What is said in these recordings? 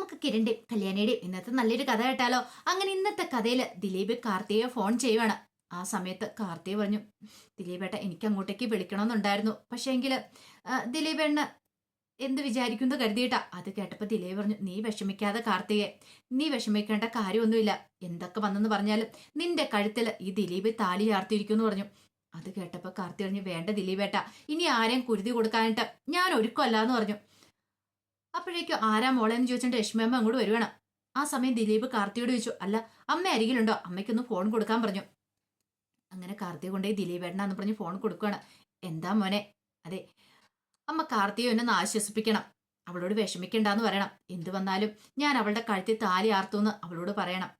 നമുക്ക് കിരണിന്റെയും കല്യാണിയുടെയും ഇന്നത്തെ നല്ലൊരു കഥ കേട്ടാലോ? അങ്ങനെ ഇന്നത്തെ കഥയിൽ ദിലീപ് കാർത്തിയെ ഫോൺ ചെയ്യുവാണ്. ആ സമയത്ത് കാർത്തിക പറഞ്ഞു ദിലീപേട്ട എനിക്ക് അങ്ങോട്ടേക്ക് വിളിക്കണമെന്നുണ്ടായിരുന്നു. പക്ഷേ എങ്കിൽ ദിലീപേണ്ണ എന്ത് വിചാരിക്കുന്നു കരുതിയിട്ടാ. അത് കേട്ടപ്പോൾ ദിലീപ് പറഞ്ഞു നീ വിഷമിക്കാതെ കാർത്തികെ നീ വിഷമിക്കേണ്ട കാര്യമൊന്നുമില്ല. എന്തൊക്കെ വന്നെന്ന് പറഞ്ഞാലും നിന്റെ കഴുത്തിൽ ഈ ദിലീപ് താലി ചാർത്തിയിരിക്കുന്നു പറഞ്ഞു. അത് കേട്ടപ്പോൾ കാർത്തി പറഞ്ഞു വേണ്ട ദിലീപേട്ട ഇനി ആരെയും കുരുതി കൊടുക്കാനായിട്ട് ഞാൻ ഒരുക്കമല്ല എന്ന് പറഞ്ഞു. അപ്പോഴേക്കും ആരാ മോളെന്ന് ചോദിച്ചിട്ട് രശ്മിയമ്മ അങ്ങോട്ട് വരുവാണ്. ആ സമയം ദിലീപ് കാർത്തിയോട് ചോദിച്ചു അല്ല അമ്മ അരികിലുണ്ടോ? അമ്മയ്ക്കൊന്ന് ഫോൺ കൊടുക്കാൻ പറഞ്ഞു. അങ്ങനെ കാർത്തിക കൊണ്ടുപോയി എന്ന് പറഞ്ഞ് ഫോൺ കൊടുക്കുകയാണ് എന്താ മോനെ? അതെ അമ്മ കാർത്തിയെ എന്നെ ആശ്വസിപ്പിക്കണം. അവളോട് വിഷമിക്കണ്ടെന്ന് പറയണം. എന്തു വന്നാലും ഞാൻ അവളുടെ കഴുത്തിൽ താലി ആർത്തുന്ന് അവളോട് പറയണം.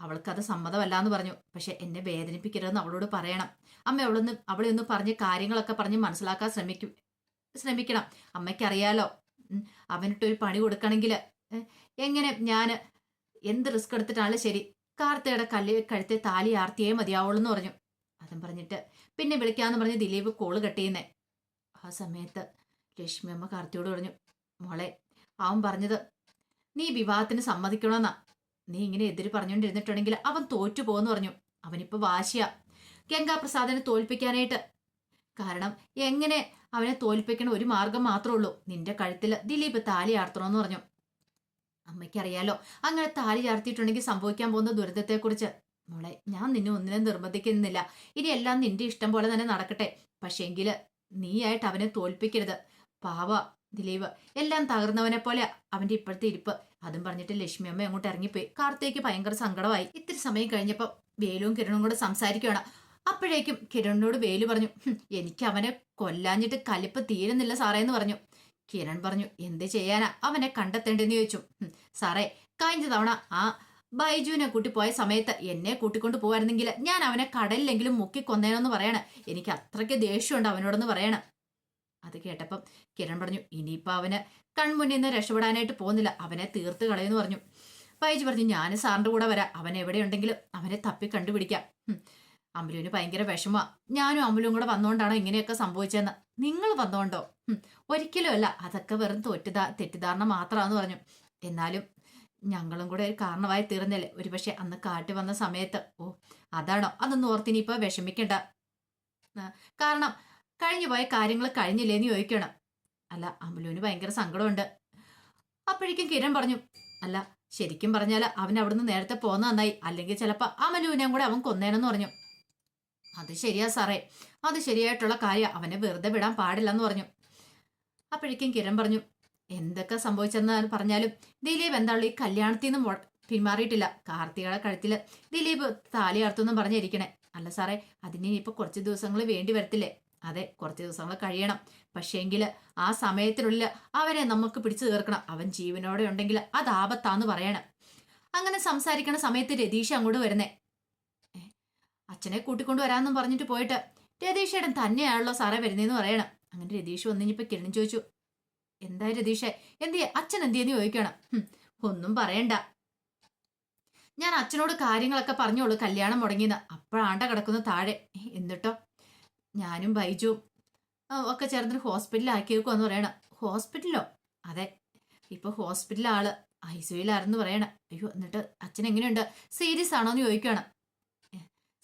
അവൾക്കത് സമ്മതമല്ലാന്ന് പറഞ്ഞു. പക്ഷെ എന്നെ വേദനിപ്പിക്കരുതെന്ന് അവളോട് പറയണം. അമ്മ അവളൊന്ന് അവളെ ഒന്ന് പറഞ്ഞ് കാര്യങ്ങളൊക്കെ പറഞ്ഞ് മനസ്സിലാക്കാൻ ശ്രമിക്കും ശ്രമിക്കണം. അമ്മയ്ക്കറിയാലോ അവനിട്ടൊരു പണി കൊടുക്കണമെങ്കിൽ എങ്ങനെ ഞാൻ എന്ത് റിസ്ക് എടുത്തിട്ടാണ് ശരി കാർത്തയുടെ കല്ല് കഴുത്തെ താലി ആർത്തിയേ മതിയാവുള്ളൂ എന്ന് പറഞ്ഞു. അതും പറഞ്ഞിട്ട് പിന്നെ വിളിക്കാന്ന് പറഞ്ഞ് ദിലീപ് കോൾ ചെയ്യുന്നേ ആ സമയത്ത് ലക്ഷ്മി അമ്മ കാർത്തിയോട് പറഞ്ഞു മോളെ അവൻ പറഞ്ഞത് നീ വിവാഹത്തിന് സമ്മതിക്കണമെന്നാ നീ ഇങ്ങനെ എതിര് പറഞ്ഞുകൊണ്ടിരുന്നിട്ടുണ്ടെങ്കിൽ അവൻ തോറ്റു പോകുന്നു പറഞ്ഞു. അവനിപ്പോ വാശിയാ. ഗംഗാപ്രസാദിനെ തോൽപ്പിക്കാനായിട്ട്. കാരണം എങ്ങനെ അവനെ തോൽപ്പിക്കണ ഒരു മാർഗം മാത്രമേ ഉള്ളൂ. നിന്റെ കഴുത്തിൽ ദിലീപ് താലി ആർത്തണമെന്ന് പറഞ്ഞു. അമ്മയ്ക്കറിയാലോ അങ്ങനെ താലി ചാർത്തിയിട്ടുണ്ടെങ്കിൽ സംഭവിക്കാൻ പോകുന്ന ദുരിതത്തെക്കുറിച്ച്. മോളെ ഞാൻ നിന്നെ ഒന്നിനും നിർബന്ധിക്കുന്നില്ല. ഇനി എല്ലാം നിന്റെ ഇഷ്ടം പോലെ തന്നെ നടക്കട്ടെ. പക്ഷേങ്കിൽ നീയായിട്ട് അവനെ തോൽപ്പിക്കരുത്. പാവ ദിലീപ് എല്ലാം തകർന്നവനെ പോലെ അവന്റെ ഇപ്പോഴത്തെ ഇരിപ്പ്. അതും പറഞ്ഞിട്ട് ലക്ഷ്മി അമ്മ അങ്ങോട്ട് ഇറങ്ങിപ്പോയി. കാർത്തേക്ക് ഭയങ്കര സങ്കടമായി. ഇത്തിരി സമയം കഴിഞ്ഞപ്പോൾ വേലുവും കിരണും കൂടെ സംസാരിക്കുകയാണ് അപ്പോഴേക്കും കിരണിനോട് വേലു പറഞ്ഞു എനിക്ക് അവനെ കൊല്ലാഞ്ഞിട്ട് കലിപ്പ് തീരുന്നില്ല സാറേ എന്ന് പറഞ്ഞു. കിരൺ പറഞ്ഞു എന്ത് ചെയ്യാനാ? അവനെ കണ്ടെത്തേണ്ടെന്ന് ചോദിച്ചു. സാറേ കഴിഞ്ഞ തവണ ആ ബൈജുവിനെ കൂട്ടി പോയ സമയത്ത് എന്നെ കൂട്ടിക്കൊണ്ട് പോവായിരുന്നെങ്കിൽ ഞാൻ അവനെ കടലിലെങ്കിലും മുക്കി കൊന്നേനെന്ന് പറയണ. എനിക്ക് അത്രയ്ക്ക് ദേഷ്യമുണ്ട് അവനോടൊന്ന് പറയണ. അത് കേട്ടപ്പം കിരൺ പറഞ്ഞു ഇനിയിപ്പോ അവന് കൺമുന്നിൽ നിന്ന് രക്ഷപ്പെടാനായിട്ട് പോകുന്നില്ല. അവനെ തീർത്ത് കളയെന്ന് പറഞ്ഞു. ബൈജു പറഞ്ഞു ഞാൻ സാറിന്റെ കൂടെ വരാം. അവൻ എവിടെയുണ്ടെങ്കിലും അവനെ തപ്പി കണ്ടുപിടിക്കാം. അമലുവിന് ഭയങ്കര വിഷമ ഞാനും അമലും കൂടെ വന്നോണ്ടാണോ ഇങ്ങനെയൊക്കെ സംഭവിച്ചതെന്ന് നിങ്ങൾ വന്നോണ്ടോ. ഒരിക്കലും അല്ല. അതൊക്കെ വെറും തോറ്റിദാ തെറ്റിദ്ധാരണ മാത്രമാന്ന് പറഞ്ഞു. എന്നാലും ഞങ്ങളും കൂടെ ഒരു കാരണമായി തീർന്നില്ലേ? ഒരുപക്ഷെ അന്ന് കാട്ടി വന്ന സമയത്ത്. ഓ അതാണോ? അതൊന്നും ഓർത്തിനിപ്പോ വിഷമിക്കണ്ട. കാരണം കഴിഞ്ഞു പോയ കാര്യങ്ങൾ കഴിഞ്ഞില്ലേന്ന് ചോദിക്കണം. അല്ല അമലുവിന് ഭയങ്കര സങ്കടമുണ്ട്. അപ്പോഴേക്കും കിരൺ പറഞ്ഞു അല്ല ശരിക്കും പറഞ്ഞാൽ അവൻ അവിടുന്ന് നേരത്തെ പോന്ന നന്നായി. അല്ലെങ്കിൽ ചിലപ്പോൾ അമലുവിനെയും കൂടെ അവൻ കൊന്നേനെന്ന് പറഞ്ഞു. അത് ശരിയാ സാറേ. അത് ശരിയായിട്ടുള്ള കാര്യം. അവനെ വെറുതെ വിടാൻ പാടില്ലെന്ന് പറഞ്ഞു. അപ്പോഴേക്കും കിരൺ പറഞ്ഞു എന്തൊക്കെ സംഭവിച്ചെന്ന് പറഞ്ഞാലും ദിലീപ് എന്താണല്ലോ ഈ കല്യാണത്തിൽ നിന്ന് പിന്മാറിയിട്ടില്ല. കാർത്തികയുടെ കഴുത്തിൽ ദിലീപ് താലി അർത്തുന്നു പറഞ്ഞിരിക്കണേ. അല്ല സാറേ അതിന് ഇനിയിപ്പോൾ കുറച്ച് ദിവസങ്ങൾ വേണ്ടി വരത്തില്ലേ? അതെ കുറച്ച് ദിവസങ്ങൾ കഴിയണം. പക്ഷേങ്കിൽ ആ സമയത്തിനുള്ളിൽ അവനെ നമുക്ക് പിടിച്ചു തീർക്കണം. അവൻ ജീവനോടെ ഉണ്ടെങ്കിൽ അത് ആപത്താന്ന് പറയണം. അങ്ങനെ സംസാരിക്കണ സമയത്ത് രതീഷ് അങ്ങോട്ട് വരുന്നേ. അച്ഛനെ കൂട്ടിക്കൊണ്ട് വരാമെന്നും പറഞ്ഞിട്ട് പോയിട്ട് രതീഷേടൻ തന്നെയാണല്ലോ സാറേ വരുന്നതെന്ന് പറയണം. അങ്ങനെ രതീഷ് വന്നു കിരണം ചോദിച്ചു എന്താ രതീഷേ എന്തിയെ അച്ഛൻ എന്തിയെന്ന് ചോദിക്കണം. ഒന്നും പറയണ്ട. ഞാൻ അച്ഛനോട് കാര്യങ്ങളൊക്കെ പറഞ്ഞോളൂ കല്യാണം മുടങ്ങിയെന്ന്. അപ്പോഴാണ്ട കിടക്കുന്ന താഴെ. എന്നിട്ടോ? ഞാനും ബൈജു ഒക്കെ ചേർന്നിട്ട് ഹോസ്പിറ്റലിൽ ആക്കിയേക്കുമെന്ന് പറയണം. ഹോസ്പിറ്റലിലോ? അതെ. ഇപ്പൊ ഹോസ്പിറ്റലിലെ ആൾ ഐ സിയുലായിരുന്നു പറയണം. അയ്യോ എന്നിട്ട് അച്ഛൻ എങ്ങനെയുണ്ട്? സീരിയസ് ആണോ എന്ന് ചോദിക്കുകയാണ്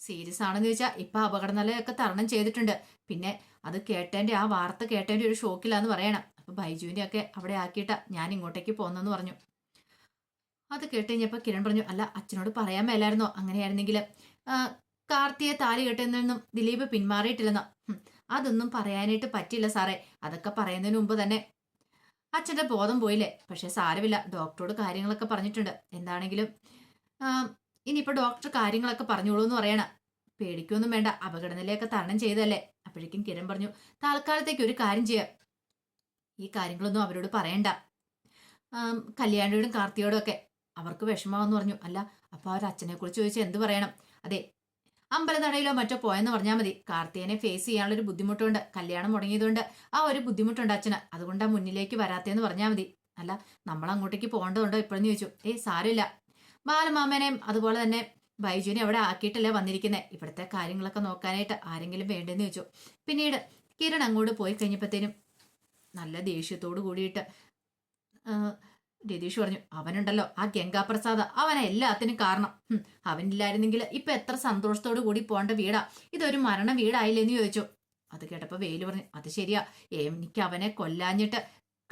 സീരിയസ് ആണെന്ന് ചോദിച്ചാൽ ഇപ്പൊ അപകടനിലയൊക്കെ തരണം ചെയ്തിട്ടുണ്ട്. പിന്നെ അത് കേട്ടേന്റെ ആ വാർത്ത കേട്ടേന്റെ ഒരു ഷോക്കിലാന്ന് പറയണം. അപ്പൊ ബൈജുവിനെ ഒക്കെ അവിടെ ആക്കിയിട്ടാ ഞാൻ ഇങ്ങോട്ടേക്ക് പോന്നെന്ന് പറഞ്ഞു. അത് കേട്ട് കിരൺ പറഞ്ഞു അല്ല അച്ഛനോട് പറയാൻ മേലായിരുന്നോ? അങ്ങനെയായിരുന്നെങ്കിൽ കാർത്തിയെ താലി കെട്ടുന്നതിനും ദിലീപ് പിന്മാറിയിട്ടില്ലെന്നോ? അതൊന്നും പറയാനായിട്ട് പറ്റില്ല സാറേ. അതൊക്കെ പറയുന്നതിന് മുമ്പ് തന്നെ. അച്ഛന്റെ ബോധം പോയില്ലേ? പക്ഷെ സാരമില്ല. ഡോക്ടറോട് കാര്യങ്ങളൊക്കെ പറഞ്ഞിട്ടുണ്ട്. എന്താണെങ്കിലും ഇനിയിപ്പോൾ ഇനിയിപ്പോ ഡോക്ടർ കാര്യങ്ങളൊക്കെ പറഞ്ഞോളൂ എന്ന് പറയണം. പേടിക്കൊന്നും വേണ്ട. അപകടനിലയൊക്കെ തരണം ചെയ്തല്ലേ അപ്പോഴേക്കും കിരൺ പറഞ്ഞു തൽക്കാലത്തേക്ക് ഒരു കാര്യം ചെയ്യാം. ഈ കാര്യങ്ങളൊന്നും അവരോട് പറയണ്ട. കല്യാണിയോടും കാർത്തിയോടും ഒക്കെ. അവർക്ക് വിഷമാവെന്ന് പറഞ്ഞു. അല്ല അപ്പൊ അവർ അച്ഛനെ കുറിച്ച് ചോദിച്ചാൽ എന്ത് പറയണം? അതെ അമ്പലനടയിലോ മറ്റോ പോയെന്ന് പറഞ്ഞാൽ മതി. കാർത്തിയനെ ഫേസ് ചെയ്യാനുള്ള ഒരു ബുദ്ധിമുട്ടുണ്ട്. കല്യാണം മുടങ്ങിയതുകൊണ്ട് ആ ഒരു ബുദ്ധിമുട്ടുണ്ട് അച്ഛന്. അതുകൊണ്ട് ആ മുന്നിലേക്ക് വരാത്തേന്ന് പറഞ്ഞാൽ മതി. അല്ല നമ്മൾ അങ്ങോട്ടേക്ക് പോകേണ്ടതുണ്ടോ ഇപ്പോഴെന്ന് ചോദിച്ചു. ഏയ് സാരമില്ല. ബാലമാമേനെയും അതുപോലെ തന്നെ ബൈജുവിനെ അവിടെ ആക്കിയിട്ടല്ലേ വന്നിരിക്കുന്നത് ഇവിടുത്തെ കാര്യങ്ങളൊക്കെ നോക്കാനായിട്ട് ആരെങ്കിലും വേണ്ടെന്ന് ചോദിച്ചു. പിന്നീട് കിരൺ അങ്ങോട്ട് പോയി കഴിഞ്ഞപ്പോഴത്തേനും നല്ല ദേഷ്യത്തോട് കൂടിയിട്ട് രതീഷ് പറഞ്ഞു അവനുണ്ടല്ലോ ആ ഗംഗാപ്രസാദ്. അവനെ എല്ലാത്തിനും കാരണം. അവനില്ലായിരുന്നെങ്കിൽ ഇപ്പൊ എത്ര സന്തോഷത്തോടു കൂടി പോകേണ്ട വീടാ? ഇതൊരു മരണ വീടായില്ലെന്ന് ചോദിച്ചു. അത് കേട്ടപ്പോ വെയിൽ പറഞ്ഞു അത് ശരിയാ. എനിക്ക് അവനെ കൊല്ലാഞ്ഞിട്ട്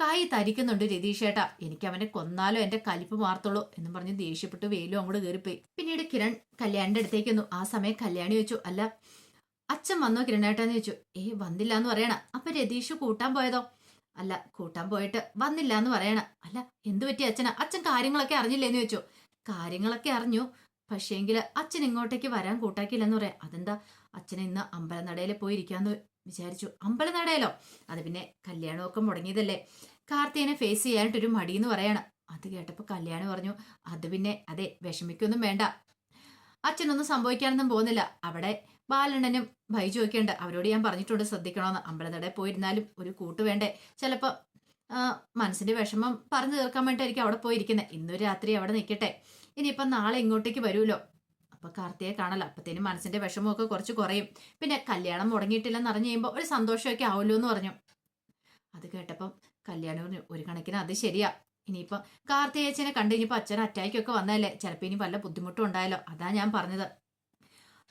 കൈ തരിക്കുന്നുണ്ട് രതീഷേട്ടാ. എനിക്ക് അവനെ കൊന്നാലോ എന്റെ കലിപ്പ് മാർത്തുള്ളൂ എന്നും പറഞ്ഞ് ദേഷ്യപ്പെട്ട് വെയിലും അങ്ങോട്ട് കയറിപ്പോയി പിന്നീട് കിരൺ കല്യാണിന്റെ അടുത്തേക്ക് വന്നു. ആ സമയം കല്യാണി വെച്ചു അല്ല അച്ഛൻ വന്നോ കിരണേട്ടാന്ന് ചോദിച്ചു. ഏ വന്നില്ല എന്ന് പറയണ. അപ്പൊ രതീഷ് കൂട്ടാൻ പോയതോ? അല്ല കൂട്ടാൻ പോയിട്ട് വന്നില്ല എന്ന് പറയണ. അല്ല എന്തു പറ്റി അച്ഛനാ? അച്ഛൻ കാര്യങ്ങളൊക്കെ അറിഞ്ഞില്ലേന്ന് ചോദിച്ചു. കാര്യങ്ങളൊക്കെ അറിഞ്ഞു. പക്ഷേങ്കിൽ അച്ഛൻ ഇങ്ങോട്ടേക്ക് വരാൻ കൂട്ടാക്കിയില്ലെന്ന് പറയാം. അതെന്താ? അച്ഛൻ ഇന്ന് അമ്പലനടയിൽ പോയിരിക്കാന്ന് വിചാരിച്ചു. അമ്പലനടയിലോ? അത് പിന്നെ കല്യാണമൊക്കെ മുടങ്ങിയതല്ലേ. കാർത്തികനെ ഫേസ് ചെയ്യാനായിട്ടൊരു മടിയെന്ന് പറയണം. അത് കേട്ടപ്പോൾ കല്യാണം പറഞ്ഞു അത് പിന്നെ അതെ വിഷമിക്കൊന്നും വേണ്ട. അച്ഛനൊന്നും സംഭവിക്കാനൊന്നും പോകുന്നില്ല. അവിടെ ബാലണ്ണനും ബൈജു ഒക്കെ അവരോട് ഞാൻ പറഞ്ഞിട്ടുണ്ട് ശ്രദ്ധിക്കണമെന്ന് അമ്പലത്തടെ പോയിരുന്നാലും ഒരു കൂട്ട് വേണ്ടേ. ചിലപ്പോൾ മനസ്സിന്റെ വിഷമം പറഞ്ഞു തീർക്കാൻ വേണ്ടിയിട്ടായിരിക്കും അവിടെ പോയിരിക്കുന്നത് ഇന്നൊരു രാത്രി അവിടെ നിൽക്കട്ടെ ഇനിയിപ്പം നാളെ ഇങ്ങോട്ടേക്ക് വരുമല്ലോ. അപ്പോൾ കാർത്തിയെ കാണല്ലോ അപ്പത്തേനും മനസ്സിന്റെ വിഷമമൊക്കെ കുറച്ച് കുറയും. പിന്നെ കല്യാണം മുടങ്ങിയിട്ടില്ലെന്ന് അറിഞ്ഞു കഴിയുമ്പോൾ ഒരു സന്തോഷമൊക്കെ ആവുമല്ലോ എന്ന് പറഞ്ഞു. അത് കേട്ടപ്പം കല്യാണം പറഞ്ഞു ഒരു കണക്കിന് അത് ശരിയാ. ഇനിയിപ്പം കാർത്തികേച്ചനെ കണ്ടു ഇനിയിപ്പോൾ അച്ഛൻ അറ്റാക്കൊക്കെ വന്നതല്ലേ? ചിലപ്പോൾ ഇനി വല്ല ബുദ്ധിമുട്ടും ഉണ്ടായല്ലോ അതാ ഞാൻ പറഞ്ഞത്.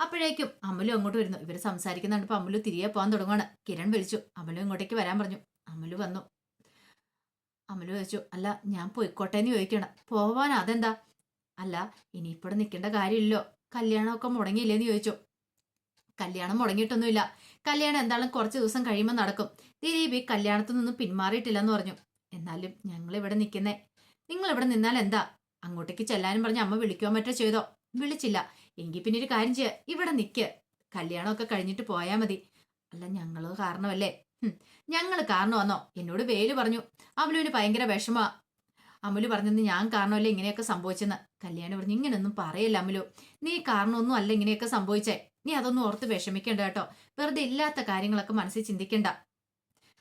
അപ്പോഴേക്കും അമലും അങ്ങോട്ട് വരുന്നു. ഇവർ സംസാരിക്കുന്നുണ്ട്. ഇപ്പൊ അമലു തിരികെ പോകാൻ തുടങ്ങുകയാണ് കിരൺ വിളിച്ചു. അമലു ഇങ്ങോട്ടേക്ക് വരാൻ പറഞ്ഞു. അമലു വന്നു. അമലു ചോദിച്ചു അല്ല ഞാൻ പോയിക്കോട്ടെ എന്ന് ചോദിക്കണം പോവാൻ അതെന്താ? അല്ല ഇനിയിപ്പോൾ നിൽക്കേണ്ട കാര്യമില്ലല്ലോ. കല്യാണമൊക്കെ മുടങ്ങിയില്ലേന്ന് ചോദിച്ചു. കല്യാണം മുടങ്ങിയിട്ടൊന്നുമില്ല. കല്യാണം എന്തായാലും കുറച്ച് ദിവസം കഴിയുമ്പോൾ നടക്കും. ദിലീപ് ഈ കല്യാണത്തിൽ നിന്നും പിന്മാറിയിട്ടില്ലെന്ന് പറഞ്ഞു. എന്നാലും ഞങ്ങൾ ഇവിടെ നിൽക്കുന്നേ. നിങ്ങൾ ഇവിടെ നിന്നാൽ എന്താ? അങ്ങോട്ടേക്ക് ചെല്ലാനും പറഞ്ഞ് അമ്മ വിളിക്കുവാൻ പറ്റോ ചെയ്തോ? വിളിച്ചില്ല. എങ്കിൽ പിന്നെ ഒരു കാര്യം ചെയ്യുക ഇവിടെ നിൽക്ക് കല്യാണമൊക്കെ കഴിഞ്ഞിട്ട് പോയാൽ മതി. അല്ല ഞങ്ങൾ കാരണമല്ലേ? ഞങ്ങൾ കാരണം വന്നോ എന്നോട് വേൽ പറഞ്ഞു. അമലുവിന് ഭയങ്കര വിഷമാ അമലു പറഞ്ഞത് ഞാൻ കാരണമല്ലേ ഇങ്ങനെയൊക്കെ സംഭവിച്ചെന്ന്. കല്യാണം പറഞ്ഞു ഇങ്ങനെയൊന്നും പറയല്ല അമലു. നീ കാരണമൊന്നും അല്ല ഇങ്ങനെയൊക്കെ സംഭവിച്ചേ. നീ അതൊന്നും ഓർത്ത് വിഷമിക്കേണ്ട കേട്ടോ. വെറുതെ ഇല്ലാത്ത കാര്യങ്ങളൊക്കെ മനസ്സിൽ ചിന്തിക്കണ്ട.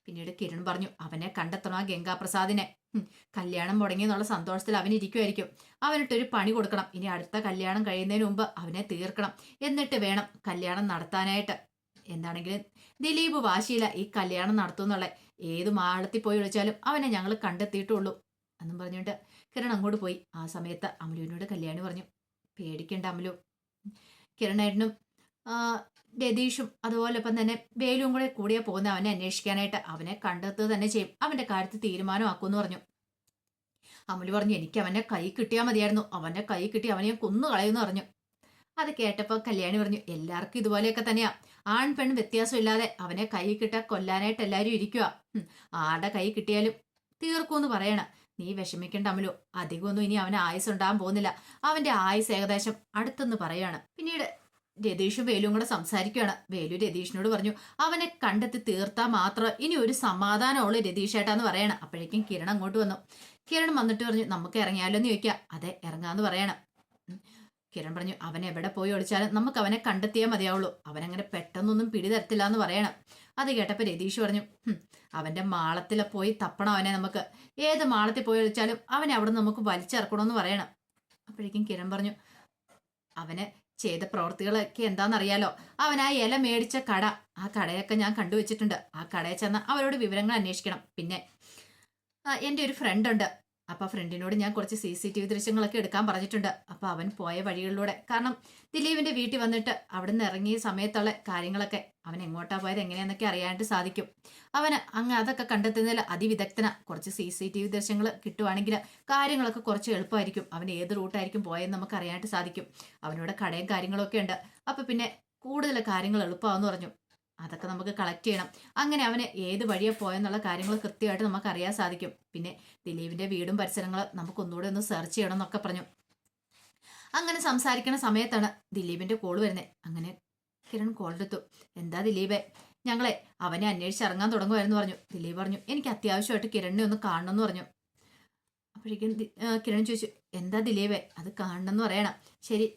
പിന്നീട് കിരൺ പറഞ്ഞു അവനെ കണ്ടെത്തണം ആ ഗംഗാപ്രസാദിനെ. കല്യാണം മുടങ്ങിയെന്നുള്ള സന്തോഷത്തിൽ അവൻ ഇരിക്കുമായിരിക്കും അവനിട്ടൊരു പണി കൊടുക്കണം. ഇനി അടുത്ത കല്യാണം കഴിയുന്നതിന് മുമ്പ് അവനെ തീർക്കണം. എന്നിട്ട് വേണം കല്യാണം നടത്താനായിട്ട്. എന്താണെങ്കിലും ദിലീപ് വാശിയില്ല ഈ കല്യാണം നടത്തുന്നുള്ള ഏത് മാളത്തിൽ പോയി വിളിച്ചാലും അവനെ ഞങ്ങൾ കണ്ടെത്തിയിട്ടുള്ളൂ എന്നും പറഞ്ഞുകൊണ്ട് കിരൺ അങ്ങോട്ട് പോയി. ആ സമയത്ത് അമലുവിനോട് കല്യാണി പറഞ്ഞു പേടിക്കണ്ട അമലു. കിരണേട്ടനും രതീഷും അതുപോലെ ഇപ്പം തന്നെ വേലും കൂടെ കൂടിയാ പോകുന്ന. അവനെ അന്വേഷിക്കാനായിട്ട് അവനെ കണ്ടെത്തുക തന്നെ ചെയ്യും. അവന്റെ കാര്യത്തിൽ തീരുമാനമാക്കുമെന്ന് പറഞ്ഞു. അമുലി പറഞ്ഞു എനിക്ക് അവന്റെ കൈ കിട്ടിയാൽ മതിയായിരുന്നു. അവന്റെ കൈ കിട്ടി അവനെ ഞാൻ കൊന്നു കളയുമെന്ന് പറഞ്ഞു. അത് കേട്ടപ്പോൾ കല്യാണി പറഞ്ഞു എല്ലാവർക്കും ഇതുപോലെയൊക്കെ തന്നെയാ. ആൺ പെൺ വ്യത്യാസമില്ലാതെ അവനെ കൈ കിട്ടാൻ കൊല്ലാനായിട്ട് എല്ലാവരും ഇരിക്കുക ആരുടെ കൈ കിട്ടിയാലും തീർക്കുമെന്ന് പറയണ. നീ വിഷമിക്കേണ്ട അമലു അധികമൊന്നും ഇനി അവന് ആയുസ് ഉണ്ടാകാൻ പോകുന്നില്ല. അവന്റെ ആയുസ് ഏകദേശം അടുത്തെന്ന് പറയാണ്. പിന്നീട് രതീഷും വേലുവും കൂടെ സംസാരിക്കുകയാണ്. വേലു രതീഷിനോട് പറഞ്ഞു അവനെ കണ്ടെത്തി തീർത്താൽ മാത്രം. ഇനി ഒരു സമാധാനമുള്ളൂ രതീഷേട്ടാന്ന് പറയണം. അപ്പോഴേക്കും കിരൺ അങ്ങോട്ട് വന്നു. കിരൺ വന്നിട്ട് പറഞ്ഞു നമുക്ക് ഇറങ്ങിയാലോ എന്ന് ചോദിക്കാം. അതെ ഇറങ്ങാന്ന് പറയണം. കിരൺ പറഞ്ഞു അവൻ എവിടെ പോയി ഒളിച്ചാലും നമുക്ക് അവനെ കണ്ടെത്തിയേ മതിയാവുള്ളൂ. അവനങ്ങനെ പെട്ടെന്നൊന്നും പിടിതരത്തില്ല എന്ന് പറയണം. അത് കേട്ടപ്പോൾ രതീഷ് പറഞ്ഞു "ഹും, അവന്റെ മാളത്തിൽ പോയി തപ്പണം അവനെ നമുക്ക്. ഏത് മാളത്തിൽ പോയി ഒളിച്ചാലും അവനെ അവിടെ നമുക്ക് വലിച്ചിറക്കണമെന്ന് പറയണം. അപ്പോഴേക്കും കിരൺ പറഞ്ഞു അവന് ചെയ്ത പ്രവൃത്തികളൊക്കെ എന്താണെന്നറിയാലോ? അവൻ ആ ഇല മേടിച്ച കട ആ കടയൊക്കെ ഞാൻ കണ്ടുവച്ചിട്ടുണ്ട്. ആ കടയിൽ ചെന്ന് അവരോട് വിവരങ്ങൾ അന്വേഷിക്കണം. പിന്നെ എന്റെ ഒരു ഫ്രണ്ട് ഉണ്ട്. അപ്പൊ ഫ്രണ്ടിനോട് ഞാൻ കുറച്ച് സി സി ടി വി ദൃശ്യങ്ങളൊക്കെ എടുക്കാൻ പറഞ്ഞിട്ടുണ്ട്. അപ്പൊ അവൻ പോയ വഴികളിലൂടെ. കാരണം ദിലീപിന്റെ വീട്ടിൽ വന്നിട്ട് അവിടെ നിന്ന് ഇറങ്ങിയ സമയത്തുള്ള കാര്യങ്ങളൊക്കെ അവൻ എങ്ങോട്ടാ പോയത് എങ്ങനെയാന്നൊക്കെ അറിയാനായിട്ട് സാധിക്കും. അവന് അങ്ങ് അതൊക്കെ കണ്ടെത്തുന്നതിൽ അതിവിദഗ്ധന. കുറച്ച് സി സി ടി വി ദൃശ്യങ്ങൾ കിട്ടുവാണെങ്കിൽ കാര്യങ്ങളൊക്കെ കുറച്ച് എളുപ്പമായിരിക്കും. അവൻ ഏത് റൂട്ടായിരിക്കും പോയെന്ന് നമുക്ക് അറിയാനായിട്ട് സാധിക്കും. അവനോട് കടയും കാര്യങ്ങളൊക്കെ ഉണ്ട്. അപ്പൊ പിന്നെ കൂടുതൽ കാര്യങ്ങൾ എളുപ്പമാവെന്ന് പറഞ്ഞു. അതൊക്കെ നമുക്ക് കളക്ട് ചെയ്യണം. അങ്ങനെ അവന് ഏത് വഴിയെ പോയെന്നുള്ള കാര്യങ്ങൾ കൃത്യമായിട്ട് നമുക്ക് അറിയാൻ സാധിക്കും. പിന്നെ ദിലീപിന്റെ വീടും പരിസരങ്ങളും നമുക്ക് ഒന്നുകൂടെ ഒന്ന് സെർച്ച് ചെയ്യണം എന്നൊക്കെ പറഞ്ഞു. അങ്ങനെ സംസാരിക്കുന്ന സമയത്താണ് ദിലീപിന്റെ കോൾ വരുന്നത് അങ്ങനെ കിരൺ കോൾ എടുത്തു. എന്താ ദിലീപേ? ഞങ്ങളെ അവനെ അന്വേഷിച്ച് ഇറങ്ങാൻ തുടങ്ങുമായിരുന്നു പറഞ്ഞു. ദിലീപ് പറഞ്ഞു എനിക്ക് അത്യാവശ്യമായിട്ട് കിരണിനെ ഒന്ന് കാണണം എന്ന് പറഞ്ഞു. അപ്പോഴേക്കും കിരൺ ചോദിച്ചു എന്താ ദിലീപേ? അത് കാണണം എന്ന് പറയണം. ശരി.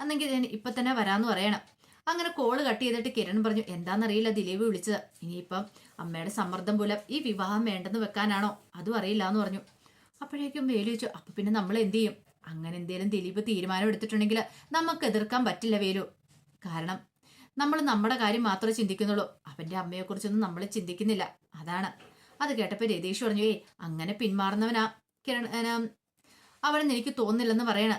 അന്നെങ്കിൽ ഇപ്പൊ തന്നെ വരാമെന്ന് പറയണം. അങ്ങനെ കോൾ കട്ട് ചെയ്തിട്ട് കിരൺ പറഞ്ഞു എന്താണെന്നറിയില്ല ദിലീപ് വിളിച്ചത്. ഇനിയിപ്പം അമ്മയുടെ സമ്മർദ്ദം മൂലം ഈ വിവാഹം വേണ്ടെന്ന് വെക്കാനാണോ? അതും അറിയില്ല എന്ന് പറഞ്ഞു. അപ്പോഴേക്കും വേലു ചോദിച്ചു അപ്പൊ പിന്നെ നമ്മൾ എന്ത് ചെയ്യും? അങ്ങനെ എന്തേലും ദിലീപ് തീരുമാനം എടുത്തിട്ടുണ്ടെങ്കിൽ നമുക്ക് എതിർക്കാൻ പറ്റില്ല വേലു. കാരണം നമ്മൾ നമ്മുടെ കാര്യം മാത്രമേ ചിന്തിക്കുന്നുള്ളൂ. അവന്റെ അമ്മയെക്കുറിച്ചൊന്നും നമ്മൾ ചിന്തിക്കുന്നില്ല. അതാണ്. അത് കേട്ടപ്പോൾ രതീഷ് പറഞ്ഞു ഏയ് അങ്ങനെ പിന്മാറുന്നവനാ കിരൺ അവനെന്ന് എനിക്ക് തോന്നുന്നില്ലെന്ന് പറയണ.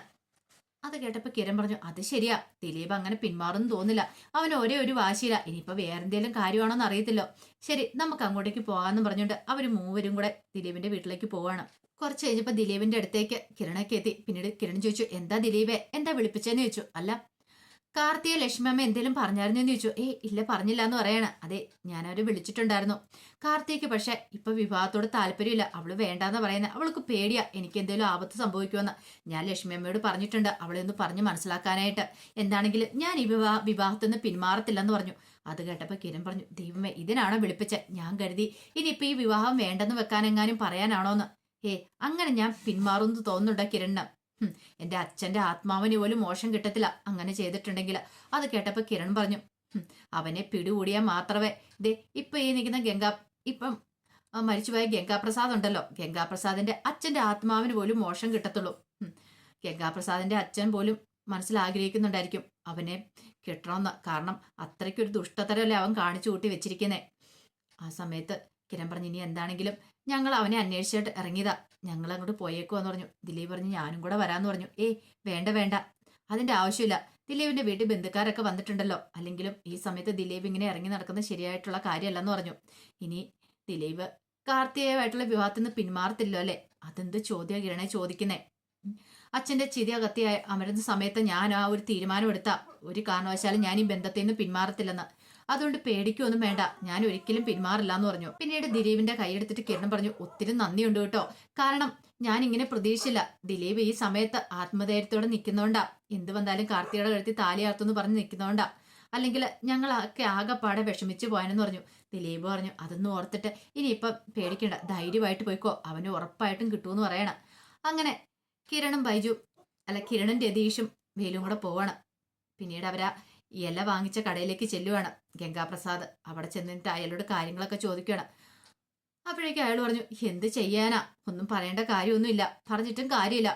അത് കേട്ടപ്പോ കിരൺ പറഞ്ഞു അത് ശരിയാ. ദിലീപ് അങ്ങനെ പിന്മാറുന്നു തോന്നില്ല അവൻ ഒരേ ഒരു വാശിയില്ല. ഇനിയിപ്പോ വേറെന്തേലും കാര്യമാണോന്ന് അറിയത്തില്ലോ. ശരി നമുക്ക് അങ്ങോട്ടേക്ക് പോകാമെന്ന് പറഞ്ഞുകൊണ്ട് അവർ മൂവരും കൂടെ ദിലീപിന്റെ വീട്ടിലേക്ക് പോവാണ്. കുറച്ച് കഴിഞ്ഞപ്പോ ദിലീപിന്റെ അടുത്തേക്ക് കിരണൊക്കെ എത്തി. പിന്നീട് കിരൺ ചോദിച്ചു എന്താ ദിലീപേ? എന്താ വിളിപ്പിച്ചെന്ന് ചോദിച്ചു. അല്ല കാർത്തിക ലക്ഷ്മമ്മ എന്തെങ്കിലും പറഞ്ഞായിരുന്നു എന്ന് ചോദിച്ചു. ഏയ് ഇല്ല പറഞ്ഞില്ല എന്ന് പറയണ. അതെ ഞാൻ അവരെ വിളിച്ചിട്ടുണ്ടായിരുന്നു. കാർത്തിക്ക് പക്ഷെ ഇപ്പൊ വിവാഹത്തോട് താല്പര്യമില്ല. അവൾ വേണ്ടാന്ന് പറയുന്നത് അവൾക്ക് പേടിയാ. എനിക്ക് എന്തെങ്കിലും ആപത്ത് സംഭവിക്കുമെന്ന് ഞാൻ ലക്ഷ്മിയമ്മയോട് പറഞ്ഞിട്ടുണ്ട്. അവളെ ഒന്ന് പറഞ്ഞ് മനസ്സിലാക്കാനായിട്ട്. എന്താണെങ്കിൽ ഞാൻ ഈ വിവാഹ വിവാഹത്തിൽ നിന്ന് പിന്മാറത്തില്ലെന്ന് പറഞ്ഞു. അത് കേട്ടപ്പോൾ കിരൺ പറഞ്ഞു ദൈവമേ ഇതിനാണോ വിളിപ്പിച്ച? ഞാൻ കരുതി ഇനിയിപ്പോൾ ഈ വിവാഹം വേണ്ടെന്ന് വെക്കാനെങ്ങാനും പറയാനാണോന്ന്. ഏ അങ്ങനെ ഞാൻ പിന്മാറുമെന്ന് തോന്നുന്നുണ്ടോ കിരണിന്? ഹും, എന്റെ അച്ഛന്റെ ആത്മാവിന് പോലും മോശം കിട്ടത്തില്ല. അങ്ങനെ ചെയ്തിട്ടുണ്ടെങ്കിൽ അത് കേട്ടപ്പോൾ കിരൺ പറഞ്ഞു അവനെ പിടികൂടിയാൽ മാത്രമേ ദേ ഇപ്പൊ ഈ നിൽക്കുന്ന ഗംഗാ ഇപ്പം മരിച്ചുപോയ ഗംഗാപ്രസാദ് ഉണ്ടല്ലോ. ഗംഗാപ്രസാദിന്റെ അച്ഛന്റെ ആത്മാവിന് പോലും മോശം കിട്ടത്തുള്ളൂ. ഗംഗാപ്രസാദിന്റെ അച്ഛൻ പോലും മനസ്സിൽ ആഗ്രഹിക്കുന്നുണ്ടായിരിക്കും അവനെ കിട്ടണമെന്ന്. കാരണം അത്രയ്ക്കൊരു ദുഷ്ടതരല്ലേ അവൻ കാണിച്ചു കൂട്ടി വെച്ചിരിക്കുന്നേ. ആ സമയത്ത് കിരൺ പറഞ്ഞു ഇനി എന്താണെങ്കിലും ഞങ്ങൾ അവനെ അന്വേഷിച്ചിട്ട് ഇറങ്ങിയതാ. ഞങ്ങൾ അങ്ങോട്ട് പോയേക്കുവാന്ന് പറഞ്ഞു. ദിലീപ് പറഞ്ഞു ഞാനും കൂടെ വരാന്ന് പറഞ്ഞു. ഏയ് വേണ്ട വേണ്ട. അതിന്റെ ആവശ്യമില്ല. ദിലീപിന്റെ വീട്ടിൽ ബന്ധുക്കാരൊക്കെ വന്നിട്ടുണ്ടല്ലോ. അല്ലെങ്കിലും ഈ സമയത്ത് ദിലീപ് ഇങ്ങനെ ഇറങ്ങി നടക്കുന്നത് ശരിയായിട്ടുള്ള കാര്യമല്ലെന്ന് പറഞ്ഞു. ഇനി ദിലീപ് കാർത്തികയുമായിട്ടുള്ള വിവാഹത്തിൽ നിന്ന് പിന്മാറത്തില്ലോ അല്ലേ? അതെന്ത് ചോദ്യ കിരണെ ചോദിക്കുന്നേ. അച്ഛന്റെ ചിതി അകത്തി അമരുന്ന സമയത്ത് ഞാൻ ആ ഒരു തീരുമാനം എടുത്ത ഒരു കാരണവശാലും ഞാൻ ഈ ബന്ധത്തിൽ നിന്ന് പിന്മാറത്തില്ലെന്ന്. അതുകൊണ്ട് പേടിക്കൊന്നും വേണ്ട. ഞാൻ ഒരിക്കലും പിന്മാറില്ല എന്ന് പറഞ്ഞു. പിന്നീട് ദിലീപിന്റെ കൈയെടുത്തിട്ട് കിരണം പറഞ്ഞു ഒത്തിരി നന്ദിയുണ്ട് കേട്ടോ. കാരണം ഞാൻ ഇങ്ങനെ പ്രതീക്ഷിച്ചില്ല. ദിലീപ് ഈ സമയത്ത് ആത്മധൈര്യത്തോടെ നിൽക്കുന്നോണ്ടാ എന്ത് വന്നാലും കാർത്തിയുടെ കഴുത്തി താലിയാർത്തെന്ന് പറഞ്ഞ് നിൽക്കുന്നോണ്ടാ അല്ലെങ്കിൽ ഞങ്ങളൊക്കെ ആകെപ്പാടെ വിഷമിച്ചു പോയെന്ന് പറഞ്ഞു. ദിലീപ് പറഞ്ഞു അതൊന്നും ഓർത്തിട്ട് ഇനിയിപ്പം പേടിക്കണ്ട. ധൈര്യമായിട്ട് പോയിക്കോ. അവന് ഉറപ്പായിട്ടും കിട്ടുമെന്ന് പറയണം. അങ്ങനെ കിരണും ബൈജു അല്ല കിരണും രതീഷും വേലും കൂടെ പോവാണ്. പിന്നീട് അവരാ ഇല വാങ്ങിച്ച കടയിലേക്ക് ചെല്ലുവാണ് ഗംഗാപ്രസാദ്. അവിടെ ചെന്നിട്ട് അയാളോട് കാര്യങ്ങളൊക്കെ ചോദിക്കുകയാണ് അപ്പോഴേക്കും അയാൾ പറഞ്ഞു എന്ത് ചെയ്യാനാ? ഒന്നും പറയേണ്ട കാര്യമൊന്നുമില്ല. പറഞ്ഞിട്ടും കാര്യമില്ല.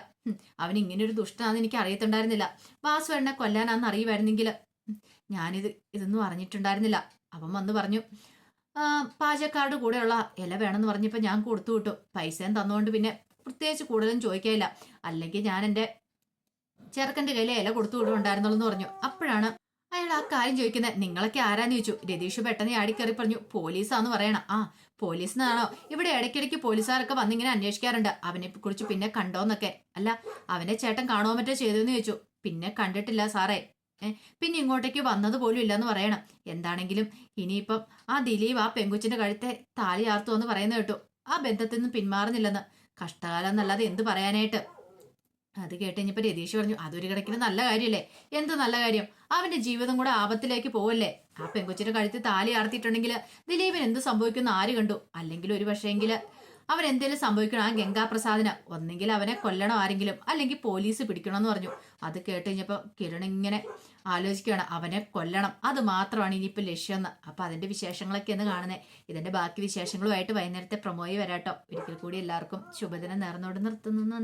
അവൻ ഇങ്ങനെ ഒരു ദുഷ്ടനാന്ന് എനിക്ക് അറിയത്തുണ്ടായിരുന്നില്ല. വാസു എണ്ണ കൊല്ലാനാന്ന് അറിയുമായിരുന്നെങ്കിൽ. ഞാനിത് ഇതൊന്നും അറിഞ്ഞിട്ടുണ്ടായിരുന്നില്ല. അവൻ വന്ന് പറഞ്ഞു "ആ, പാചകക്കാരുടെ കൂടെയുള്ള ഇല വേണമെന്ന് പറഞ്ഞപ്പോൾ ഞാൻ കൊടുത്തു വിട്ടു. പൈസയും തന്നുകൊണ്ട് പിന്നെ പ്രത്യേകിച്ച് കൂടുതലും ചോദിക്കാനില്ല. അല്ലെങ്കിൽ ഞാൻ എന്റെ ചെറുക്കന്റെ കയ്യിലെ ഇല കൊടുത്തു വിടുണ്ടായിരുന്നുള്ളൂ എന്ന് പറഞ്ഞു. അപ്പോഴാണ് അയാൾ ആ കാര്യം ചോദിക്കുന്നത് നിങ്ങളൊക്കെ ആരാന്ന് ചോദിച്ചു. രതീഷ് പെട്ടെന്ന് ആടിക്കറി പറഞ്ഞു പോലീസാന്ന് പറയണം. ആ പോലീസ് പോലീസിനാണോ? ഇവിടെ ഇടയ്ക്കിടയ്ക്ക് പോലീസുകാരൊക്കെ വന്നിങ്ങനെ അന്വേഷിക്കാറുണ്ട്. അവനെ കുറിച്ച് പിന്നെ കണ്ടോന്നൊക്കെ. അല്ല അവനെ ചേട്ടൻ കാണുമോ മറ്റോ ചെയ്തെന്ന് ചോദിച്ചു. പിന്നെ കണ്ടിട്ടില്ല സാറേ. പിന്നെ ഇങ്ങോട്ടേക്ക് വന്നത് പോലും ഇല്ലെന്ന് പറയണം. എന്താണെങ്കിലും ഇനിയിപ്പം ആ ദിലീപ് ആ പെങ്കുച്ചിന്റെ കഴുത്തെ താലി ആർത്തു എന്ന് പറയുന്നത് കേട്ടു. ആ ബന്ധത്തിൽ നിന്ന് പിന്മാറുന്നില്ലെന്ന്. കഷ്ടകാലം എന്നല്ലാതെ എന്ത് പറയാനായിട്ട്? അത് കേട്ട് കഴിഞ്ഞപ്പോ രതീഷ് പറഞ്ഞു അതൊരു കിടക്കിന് നല്ല കാര്യമല്ലേ എന്ത് നല്ല കാര്യം? അവന്റെ ജീവിതം കൂടെ ആപത്തിലേക്ക് പോവല്ലേ? ആ പെങ്കൊച്ചിന്റെ കഴുത്തിൽ താലി ആർത്തിയിട്ടുണ്ടെങ്കിൽ ദിലീപിന് എന്ത് സംഭവിക്കുന്ന ആര് കണ്ടു? അല്ലെങ്കിൽ ഒരു പക്ഷേങ്കിൽ അവൻ എന്തേലും സംഭവിക്കണം? ആ ഗംഗാപ്രസാദിന്? ഒന്നെങ്കിൽ അവനെ കൊല്ലണം ആരെങ്കിലും? അല്ലെങ്കിൽ പോലീസ് പിടിക്കണം എന്ന് പറഞ്ഞു. അത് കേട്ട് കഴിഞ്ഞപ്പോ കിരൺ ഇങ്ങനെ ആലോചിക്കുകയാണ്. അവനെ കൊല്ലണം. അത് മാത്രമാണ് ഇനിയിപ്പോൾ ലക്ഷ്യമെന്ന് അപ്പൊ അതിന്റെ വിശേഷങ്ങളൊക്കെ എന്ന് കാണുന്നത് ഇതിന്റെ ബാക്കി വിശേഷങ്ങളുമായിട്ട് വൈകുന്നേരത്തെ പ്രൊമോയി വരാട്ടോ. ഒരിക്കൽ കൂടി എല്ലാവർക്കും ശുഭദിനം നേർന്നോട് നിർത്തുന്നു.